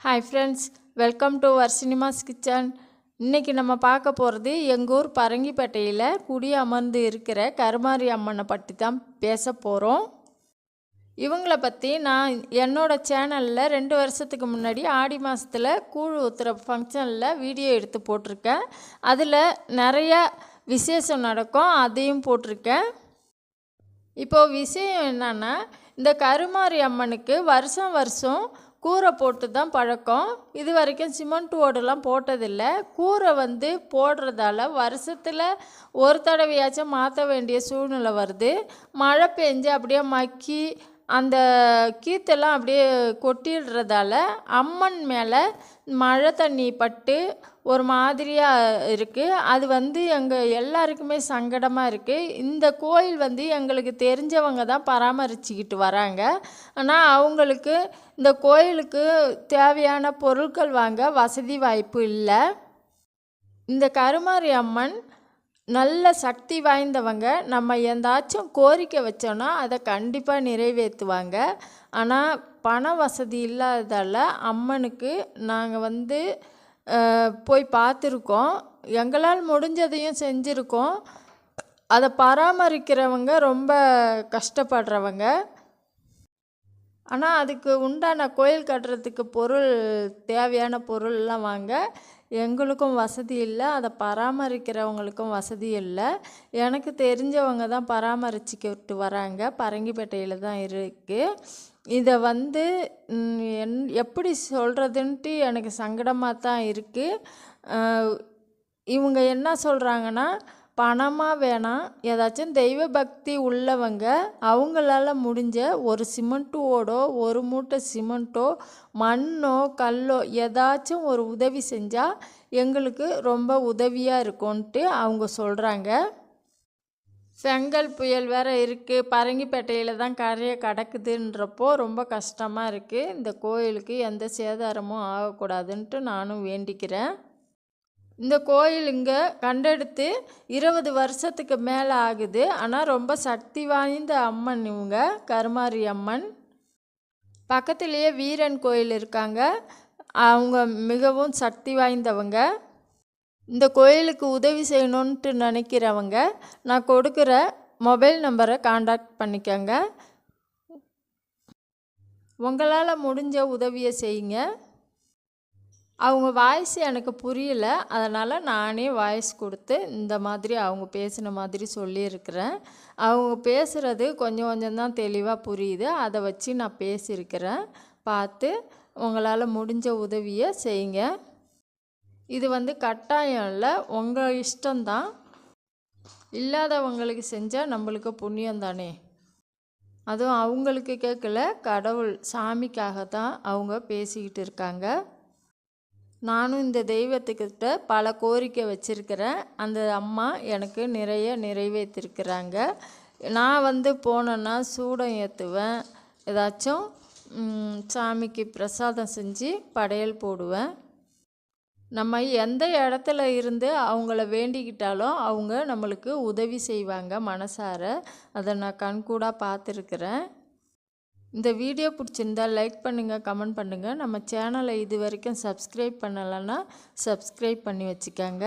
Hi friends welcome to our cinemas kitchen இன்றைக்கி நம்ம பார்க்க போகிறது எங்கள் ஊர் பரங்கிப்பேட்டையில் குடி அமர்ந்து இருக்கிற கருமாரி அம்மனை பற்றி தான் பேச போகிறோம் இவங்கள பற்றி நான் என்னோடய சேனலில் ரெண்டு வருஷத்துக்கு முன்னாடி ஆடி மாதத்தில் கூழ் ஊற்றுற ஃபங்க்ஷனில் வீடியோ எடுத்து போட்டிருக்கேன். அதில் நிறையா விசேஷம் நடக்கும் அதையும் போட்டிருக்கேன். இப்போது விஷயம் என்னென்னா இந்த கருமாரி அம்மனுக்கு வருஷம் வருஷம் கூரை போட்டு தான் பழக்கம். இது வரைக்கும் சிமெண்ட் ஓடெல்லாம் போட்டதில்லை. கூரை வந்து போடுறதால வருஷத்தில் ஒரு தடவையாச்சும் மாற்ற வேண்டிய சூழ்நிலை வருது. மழை பெஞ்சு அப்படியே மக்கி அந்த கீத்தெல்லாம் அப்படியே கொட்டிடுறதால அம்மன் மேலே மழை தண்ணி பட்டு ஒரு மாதிரியாக இருக்குது அது வந்து எங்கள் எல்லாருக்குமே சங்கடமாக இருக்குது இந்த கோயில் வந்து எங்களுக்கு தெரிஞ்சவங்க தான் பராமரிச்சுக்கிட்டு வராங்க. ஆனால் அவங்களுக்கு இந்த கோயிலுக்கு தேவையான பொருட்கள் வாங்க வசதி வாய்ப்பு இல்லை. இந்த கருமாரி அம்மன் நல்ல சக்தி வாய்ந்தவங்க. நம்ம எந்தாச்சும் கோரிக்கை வச்சோன்னா அதை கண்டிப்பாக நிறைவேற்றுவாங்க. ஆனால் பண வசதி இல்லாததால் அம்மனுக்கு நாங்கள் வந்து போய் பார்த்துருக்கோம். எங்களால் முடிஞ்சதையும் செஞ்சுருக்கோம். அதை பராமரிக்கிறவங்க ரொம்ப கஷ்டப்படுறவங்க. ஆனால் அதுக்கு உண்டான கோயில் கட்டுறதுக்கு பொருள் தேவையான பொருள்லாம் வாங்க. எங்களுக்கும் வசதி இல்லை. அதை பராமரிக்கிறவங்களுக்கும் வசதி இல்லை. எனக்கு தெரிஞ்சவங்க தான் பராமரிச்சுக்கிட்டு வராங்க. பரங்கிப்பேட்டையில் தான் இருக்குது இதை வந்து என் எப்படி சொல்கிறதுன்ட்டு எனக்கு சங்கடமாக தான் இருக்குது இவங்க என்ன சொல்கிறாங்கன்னா பணமாக வேணாம் ஏதாச்சும் தெய்வ பக்தி உள்ளவங்க அவங்களால முடிஞ்ச ஒரு சிமெண்ட்டு ஓடோ ஒரு மூட்டை சிமெண்ட்டோ மண்ணோ கல்லோ ஏதாச்சும் ஒரு உதவி செஞ்சால் எங்களுக்கு ரொம்ப உதவியாக இருக்கும்ன்ட்டு அவங்க சொல்கிறாங்க செங்கல் புயல் வேறு இருக்குது பரங்கிப்பேட்டையில் தான் கரையை கடக்குதுன்றப்போ ரொம்ப கஷ்டமாக இருக்குது இந்த கோயிலுக்கு எந்த சேதாரமும் ஆகக்கூடாதுன்ட்டு நானும் வேண்டிக்கிறேன். இந்த கோயில் இங்கே கண்டெடுத்து இருபது வருஷத்துக்கு மேலே ஆகுது. ஆனால் ரொம்ப சக்தி வாய்ந்த அம்மன் இவங்க கருமாரி அம்மன். பக்கத்துலேயே வீரன் கோயில் இருக்காங்க. அவங்க மிகவும் சக்தி வாய்ந்தவங்க. இந்த கோயிலுக்கு உதவி செய்யணுன்ட்டு நினைக்கிறவங்க நான் கொடுக்குற மொபைல் நம்பரை காண்டாக்ட் பண்ணிக்கோங்க. உங்களால் முடிஞ்ச உதவியை செய்யுங்க. அவங்க வாய்ஸ் எனக்கு புரியல. அதனால் நானே வாய்ஸ் கொடுத்து இந்த மாதிரி அவங்க பேசின மாதிரி சொல்லியிருக்கிறேன். அவங்க பேசுகிறது கொஞ்சம் கொஞ்சம் தான் தெளிவாக புரியுது. அதை வச்சு நான் பேசியிருக்கிறேன். பார்த்து உங்களால் முடிஞ்ச உதவியை செய்யுங்க. இது வந்து கட்டாயம் இல்லை. உங்கள் இஷ்டம்தான் இல்லாதவங்களுக்கு செஞ்சால் நம்மளுக்கு புண்ணியம் தானே. அதுவும் அவங்களுக்கு கேட்கல கடவுள் சாமிக்காக தான் அவங்க பேசிக்கிட்டு இருக்காங்க. நானும் இந்த தெய்வத்துக்கிட்ட பல கோரிக்கை வச்சுருக்கிறேன். அந்த அம்மா எனக்கு நிறைய நிறைவேற்றிருக்கிறாங்க. நான் வந்து போனேன்னா சூடம் ஏற்றுவேன். ஏதாச்சும் சாமிக்கு பிரசாதம் செஞ்சு படையல் போடுவேன். நம்ம எந்த இடத்துல இருந்து அவங்கள வேண்டிக்கிட்டாலும் அவங்க நம்மளுக்கு உதவி செய்வாங்க மனசார. அதை நான் கண்கூடாக பார்த்துருக்குறேன். இந்த வீடியோ பிடிச்சிருந்தா லைக் பண்ணுங்கள் கமெண்ட் பண்ணுங்கள் நம்ம சேனலை இது வரைக்கும் சப்ஸ்கிரைப் பண்ணலைன்னா சப்ஸ்கிரைப் பண்ணி வச்சுக்கோங்க.